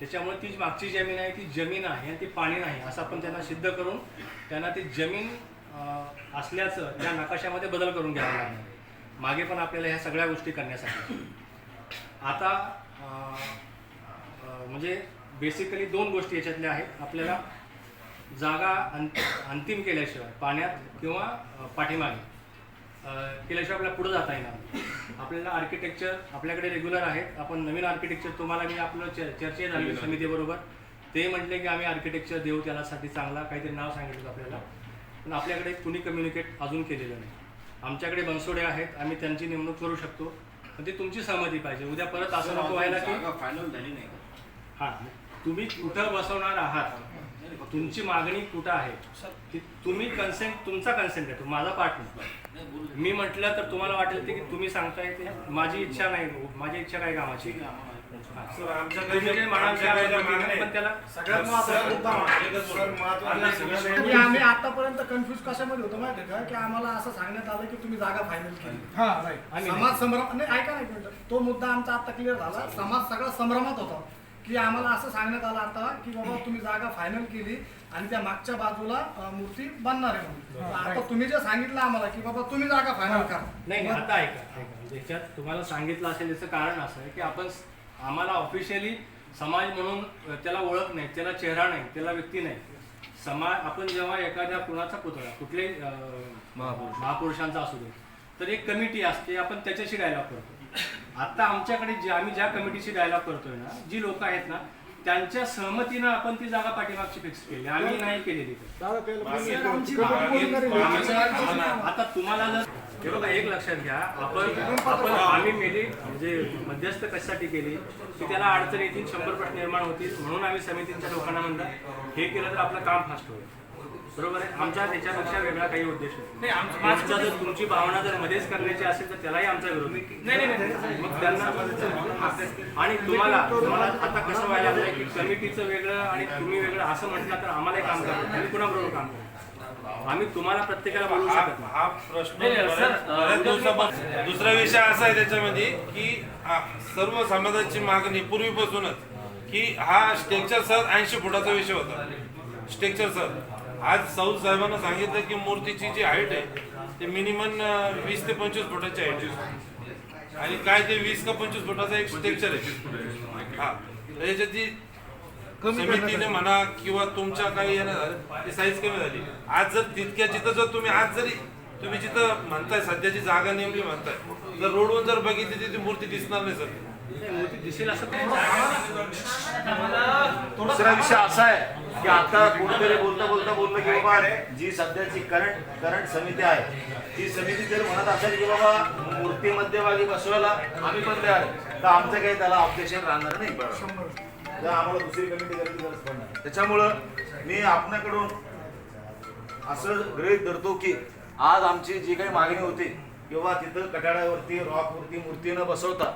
त्याच्यामुळे ती मागची जमीन आहे ती जमीन आहे आणि ती पाणी नाही असं आपण त्यांना सिद्ध करून त्यांना ती जमीन असल्याचं त्या नकाशामध्ये बदल करून घ्यावा लागणार आहे. मागे पण आपल्याला ह्या सगळ्या गोष्टी करण्यासाठी. आता म्हणजे बेसिकली दोन गोष्टी याच्यातल्या आहेत. आपल्याला जागा अंत अंतिम केल्याशिवाय पाण्यात किंवा पाठीमागे. केल्याशिवाय आपल्याला पुढे जाता येणार. आपल्याला आर्किटेक्चर आपल्याकडे रेग्युलर आहेत. आपण नवीन आर्किटेक्चर तुम्हाला मी आपलं चर्चा झाली समितीबरोबर. ते म्हटले की आम्ही आर्किटेक्चर देऊ त्यासाठी चांगला. काहीतरी नाव सांगितलं आपल्याला. पण आपल्याकडे कुणी कम्युनिकेट अजून केलेलं नाही. आमच्याकडे बनसोडे आहेत. आम्ही त्यांची नेमणूक करू शकतो. पण ती तुमची सहमती पाहिजे. उद्या परत असं नको व्हायला की फायनल झाली नाही. हां. तुम्ही कुठं बसवणार आहात? तुमची मागणी कुठं आहे? ती तुम्ही कन्सेंट तुमचा कन्सेंट आहे तो माझा पार्ट नाही. मी म्हटलं तर तुम्हाला वाटेल ते की तुम्ही सांगताय ते. माझी इच्छा नाही माझी इच्छा काय कामाची हां. की आम्ही आतापर्यंत कन्फ्युज कशामध्ये होतो माहिती का? की आम्हाला असं सांगण्यात आलं की तुम्ही जागा फायनल केली. समाज संभ्रम नाही ऐका ना एक मिनिट. तो मुद्दा आमचा आता क्लिअर झाला. समाज सगळा संभ्रमात होता. की आम्हाला असं सांगण्यात आलं आता की बाबा तुम्ही जागा फायनल केली आणि त्या मागच्या बाजूला अं, मूर्ती बांधणार आहे म्हणून. आता तुम्ही जे सांगितलं आम्हाला की बाबा तुम्ही जागा फायनल करा. नाही नाही आता ऐका ऐका. त्याच्यात तुम्हाला सांगितलं असेल याचं कारण असं आहे की आपण स- आम्हाला ऑफिशियली समाज म्हणून अ, त्याला ओळख नाही त्याला चेहरा नाही त्याला व्यक्ती नाही. समाज आपण जेव्हा एखाद्या कुणाचा पुतळा कुठल्याही अ, महापुरुषांचा असू दे तर एक कमिटी असते आपण त्याच्याशी डायलॉग करतो. आता आमच्याकडे जे आम्ही ज्या कमिटीशी डायलॉग करतोय ना जी लोक आहेत ना त्यांच्या सहमतीनं आपण ती जागा पाठीमागची फिक्स केली. आम्ही नाही केलेली. ती. आता तुम्हाला जर हे बघा एक लक्षात घ्या. आपण आपण आम्ही मेली म्हणजे मध्यस्थ कशासाठी केली? की त्याला अडचण येतील शंभर प्रश्न निर्माण होतील म्हणून आम्ही समितीच्या लोकांना म्हणलं हे केलं तर आपलं काम फास्ट होईल. बरोबर आहे? आमचा त्याच्यापेक्षा वेगळा काही उद्देश नाही. आमचा जर तुमची भावना जर मध्येच करण्याची असेल तर त्यालाही आमचा विरोध नाही नाही मग त्यांना आणि तुम्हाला तुम्हाला आता कसं व्हायला लागलंय की कमिटीचं वेगळं आणि तुम्ही वेगळं असं म्हटलं तर आम्हालाही काम करतो. तुम्ही कुणाबरोबर काम करतो? आम्ही तुम्हाला प्रत्येकाला बोलू शकत नाही. हा प्रश्न दुसरा विषय असा आहे त्याच्यामध्ये की सर्व समाजाची मागणी पूर्वीपासूनच की हा स्ट्रक्चर सर ऐंशी फुटाचा विषय होता. Structure sir. आज सौद साहेबांना सांगितलं की मूर्तीची जी हाईट आहे ते मिनिमम वीस ते पंचवीस फुटाची हाईट आणि काय ते वीस का पंचवीस फुटाचा एक स्ट्रक्चर आहे. हा. त्याच्यात जी समितीने म्हणा किंवा तुमच्या काही झालं ती साईज कमी झाली. आज जर तितक्या जिथं जर तुम्ही आज जरी तुम्ही जिथं म्हणताय सध्याची जागा नेमली म्हणताय जर रोडवर जर बघितली ती मूर्ती दिसणार नाही सर. दुसरा विषय असा आहे की आता कोणीतरी बोलता बोलता बोललं की बाबा जी सध्याची करंट करंट समिती आहे ती समिती जर म्हणत असेल की बाबा मूर्ती मध्यभागी बसवायला आम्ही पण तयार तर आमचं काही त्याला ऑब्जेक्शन राहणार नाही. तर आम्हाला दुसरी कमिटी करायची गरज पडणार त्याच्यामुळं मी आपल्याकडून असं गृहीत धरतो की आज आमची जी काही मागणी होती किंवा तिथं कठाड्यावरती रॉकवरती मूर्ती न बसवता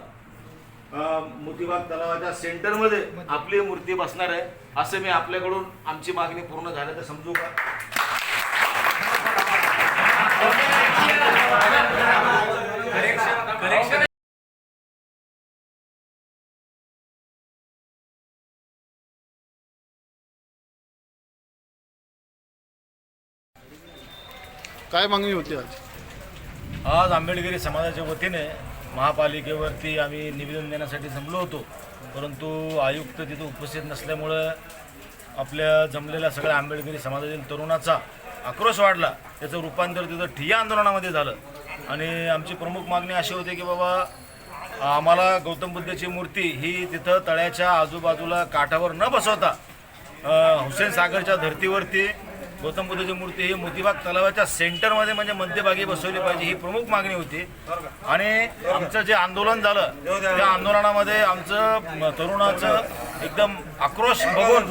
मोतीबाग तलावाच्या सेंटरमध्ये आपली मूर्ती बसणार आहे. असं मी आपल्याकडून आमची मागणी पूर्ण झाल्याचं समजू का? काय मागणी होती आज? आज आंबेडकरी समाजाच्या वतीने महापालिकेवरती आम्ही निवेदन देण्यासाठी जमलो होतो. परंतु आयुक्त तिथं उपस्थित नसल्यामुळं आपल्या जमलेल्या सगळ्या आंबेडकरी समाजातील तरुणाचा आक्रोश वाढला. त्याचं रूपांतर तिथं ठिय्या आंदोलनामध्ये झालं. आणि आमची प्रमुख मागणी अशी होती की बाबा आम्हाला गौतम बुद्धाची मूर्ती ही तिथं तळ्याच्या आजूबाजूला काठावर न बसवता हुसेन सागरच्या धर्तीवरती गौतम बुद्धाची मूर्ती ही मोतीबाग तलावाच्या सेंटरमध्ये म्हणजे मध्यभागी बसवली पाहिजे ही प्रमुख मागणी होती. आणि आमचं जे आंदोलन झालं त्या आंदोलनामध्ये आमचं तरुणाचं एकदम आक्रोश बघून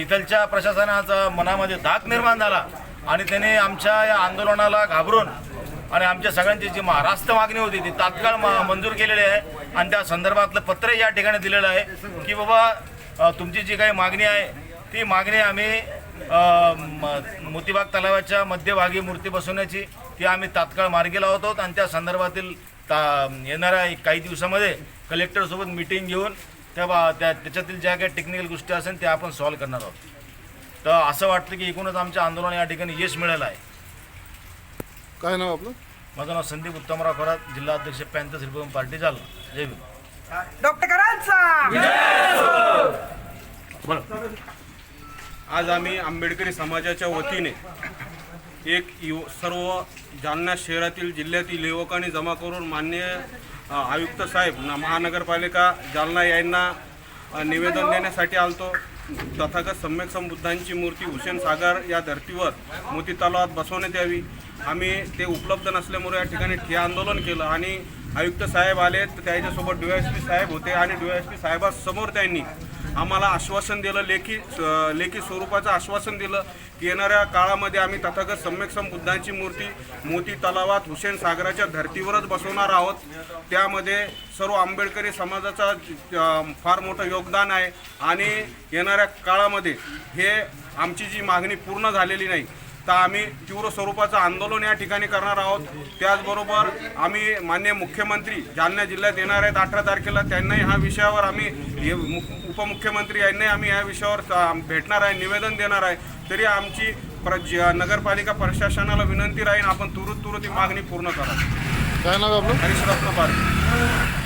इथलच्या प्रशासनाचा मनामध्ये धाक निर्माण झाला. आणि त्याने आमच्या या आंदोलनाला घाबरून आणि आमच्या सगळ्यांची जी महाराष्ट्र मागणी होती ती तात्काळ मंजूर केलेली आहे. आणि त्या संदर्भातलं पत्र या ठिकाणी दिलेलं आहे की बाबा तुमची जी काही मागणी आहे ती मागणी आम्ही मोतीबाग तलावाच्या मध्यभागी मूर्ती बसवण्याची ती आम्ही तात्काळ मार्गी लावत आहोत आणि त्या संदर्भातील ता येणाऱ्या काही दिवसामध्ये कलेक्टरसोबत मिटिंग घेऊन त्या बा त्या त्याच्यातील ज्या काही टेक्निकल गोष्टी असेल त्या आपण सॉल्व्ह करणार आहोत. तर असं वाटतं की एकूणच आमच्या आंदोलन या ठिकाणी यश मिळालं आहे. काय नाव आपलं? माझं नाव संदीप उत्तमराव खरात जिल्हा अध्यक्ष पॅन्थर्स रिपब्लिकन पार्टी जालना. जय भीम. डॉक्टर करांचा! आज आम्ही आंबेडकरी समाजाच्या वतीने एक युव सर्व जालना शहरातील जिल्ह्यातील युवकांनी जमा करून मान्य आयुक्त साहेब ना महानगरपालिका जालना यांना निवेदन देण्यासाठी आलतो. तथागत सम्यक संबुद्धांची मूर्ती हुसेन सागर या धर्तीवर मोती तलावात बसवण्यात यावी. आम्ही ते उपलब्ध नसल्यामुळे या ठिकाणी ठिय्या आंदोलन केलं आणि आयुक्त साहेब आले तर त्याच्यासोबत डी एस पी साहेब होते आणि डी एस पी साहेबासमोर त्यांनी आम्हाला आश्वासन दिलं लेखी स- लेखी स्वरूपाचं आश्वासन दिलं की येणाऱ्या काळामध्ये आम्ही तथागत सम्यक्षम बुद्धांची मूर्ती मोती तलावात हुसेन सागराच्या धर्तीवरच बसवणार आहोत. त्यामध्ये सर्व आंबेडकरी समाजाचा फार मोठं योगदान आहे. आणि येणाऱ्या काळामध्ये हे आमची जी मागणी पूर्ण झालेली नाही तर आम्ही तीव्र स्वरूपाचं आंदोलन या ठिकाणी करणार आहोत. त्याचबरोबर आम्ही मान्य मुख्यमंत्री जालना जिल्ह्यात येणार आहेत. अठरा तारखेला त्यांनाही ह्या विषयावर आम्ही हे मु- उपमुख्यमंत्री यांनाही आम्ही या विषयावर भेटणार आहे निवेदन देणार आहे. तरी आमची प्र नगरपालिका प्रशासनाला विनंती राहील आपण तुरंत तुरंत ही मागणी पूर्ण करा. काय नाव आपलं? हरीश रत्न पारखे